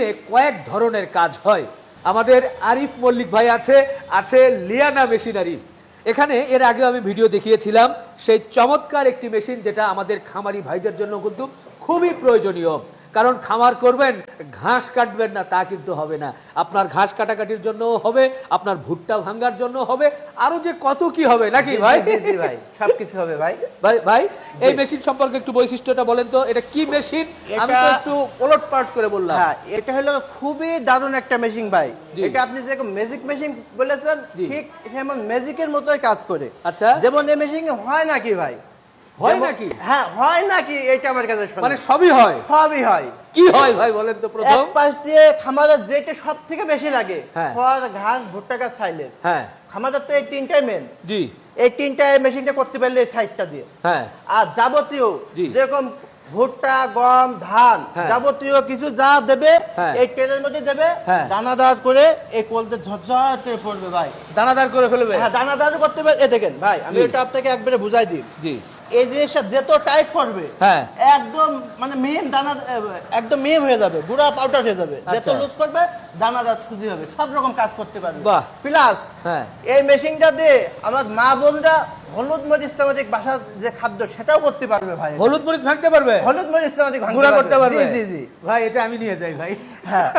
মেশিনে কয়েক ধরনের কাজ হয়। আমাদের আরিফ মল্লিক ভাই আছে আছে লিয়ানা মেশিনারি। এখানে এর আগে আমি ভিডিও দেখিয়েছিলাম, সেই চমৎকার একটি মেশিন যেটা আমাদের খামারি ভাইদের জন্য কিন্তু খুবই প্রয়োজনীয়। কারণ খামার করবেন ঘাস কাটবেন না তা কিন্তু হবে না। আপনার ঘাস কাটাকাটির জন্য হবে আপনার ভুট্টা ভাঙ্গার জন্য হবে আরও যে কত কি হবে নাকি ভাই? ভাই সবকিছু হবে ভাই। ভাই ভাই এই মেশিন সম্পর্কে একটু বৈশিষ্ট্যটা বলেন তো এটা কি মেশিন? আমি তো একটু ওলট পালট করে বললাম। হ্যাঁ এটা হলো খুবই দারুণ একটা মেশিন ভাই। এটা আপনি যে ম্যাজিক মেশিন বলেছেন। ঠিক যেমন ম্যাজিকের মতোই কাজ করে। আচ্ছা। যেমন এই মেশিন হয় নাকি ভাই? হয় নাকি? হ্যাঁ হয় নাকি এটা আমার কাছে মানে সবই হয়? সবই হয়। কি হয় ভাই বলেন তো এক পাশ দিয়ে খামারের যেটা সব থেকে বেশি লাগে হ্যাঁ। খড় ঘাস ভুট্টা গাছ হ্যাঁ। খামারের তো এই তিনটাই মেন জি। এই তিনটা মেশিনটা করতে পারলে এই সাইডটা দিয়ে। হ্যাঁ। আর যাবতীয় যেরকম ভুট্টা গম ধান। যাবতীয় কিছু যা দেবে। এই ট্রেনের মধ্যে দেবে। দানাদার করে এই কলতে ঝরঝর করে পড়বে ভাই। দানাদার করে ফেলবে? হ্যাঁ দানাদার করতে পারে এ দেখেন ভাই আমি। এটা আপনাকে একবারে বুঝাই দিই। জি। এই জিনিসটা যত টাইট করবে হ্যাঁ। একদম মানে দানা একদম মিহিম হয়ে যাবে গুড়া পাউডার হয়ে যাবে। যত আচ্ছা। লুজ করবে দানাদার সুজি হবে সব রকম কাজ করতে পারবে। বাহ। প্লাস হ্যাঁ। এই মেশিনটা দিয়ে আমার মা বোনরা হলুদ মরিচ তামাজিক বাসার যে খাদ্য সেটাও করতে পারবে ভাই। হলুদ মরিচ ভাঙতে পারবে? হলুদ মরিচ গুঁড়া করতে পারবে? জি জি জি। ভাই এটা আমি নিয়ে যাই ভাই। হ্যাঁ।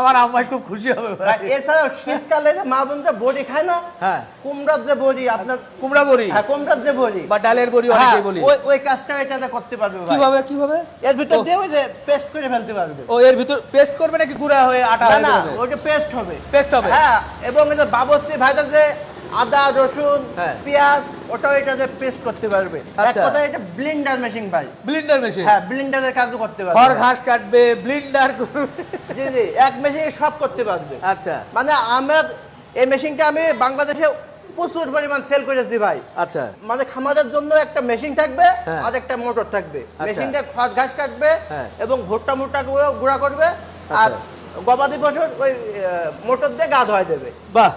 আমার আম্মাই খুব খুশি হবে এছাড়াও শীতকালে যে মা বোনরা বড়ি খায় না হ্যাঁ। কুমড়ার যে বড়ি আপনার কুমড়া বড়ি? হ্যাঁ কুমড়ার যে বড়ি। বা ডালের বড়ি হ্যাঁ, অনেকে বলি। ওই ওই কাজটা এটাতে করতে পারবে ভাই। কীভাবে কীভাবে? এর ভিতর দিয়ে ওই যে পেস্ট করে ফেলতে পারবে। ও এর ভিতর পেস্ট করবে নাকি গুঁড়া হয়ে আটা না হয়ে না ওই যে পেস্ট হবে। পেস্ট হবে? হ্যাঁ এবং এই যে বাবস্তি ভাইটা যে আদা রসুন হ্যাঁ। পেঁয়াজ ওটাও এটাতে পেস্ট করতে পারবে এক আচ্ছা। কথায় এটা ব্লেন্ডার মেশিন ভাই ব্লিন্ডার মেশিন হ্যাঁ ব্লেন্ডারের কাজও করতে পারবে খড় ঘাস কাটবে ব্লিন্ডার করবে জি জি এক মেশিনে সব করতে পারবে আচ্ছা মানে আমার এই মেশিনটা আমি বাংলাদেশে প্রচুর পরিমাণ সেল করেছি ভাই আচ্ছা মানে খামারের জন্য একটা মেশিন থাকবে হ্যাঁ। আর একটা মোটর থাকবে আচ্ছা। মেশিনটা খড় ঘাস কাটবে হ্যাঁ। এবং ভুট্টা মুট্টা গুঁড়ো গুঁড়া করবে আর আচ্ছা। গবাদি পশুর ওই মোটর দিয়ে গা ধোয়া দেবে বাহ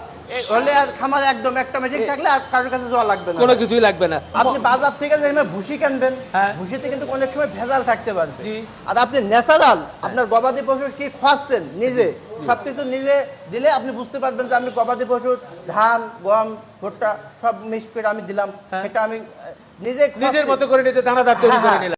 হলে আর খামার একদম একটা মেশিন থাকলে আর কারোর কাছে যাওয়া লাগবে না। কোনো কিছুই লাগবে না। আপনি বাজার থেকে যে ভুসি কিনবেন হ্যাঁ। ভুসিতে কিন্তু অনেক সময় ভেজাল থাকতে পারবে। আর আপনি ন্যাচারাল আপনার গবাদি পশুর কি খাওয়াচ্ছেন নিজে সবকিছু নিজে দিলে আপনি বুঝতে পারবেন যে আমি গবাদি পশুর ধান গম ভুট্টা সব মিক্স করে আমি দিলাম। হ্যাঁ। সেটা আমি নিজে নিজের মতো করে নিজে দানাদার তৈরি হ্যাঁ, করে হ্যাঁ। নিলাম।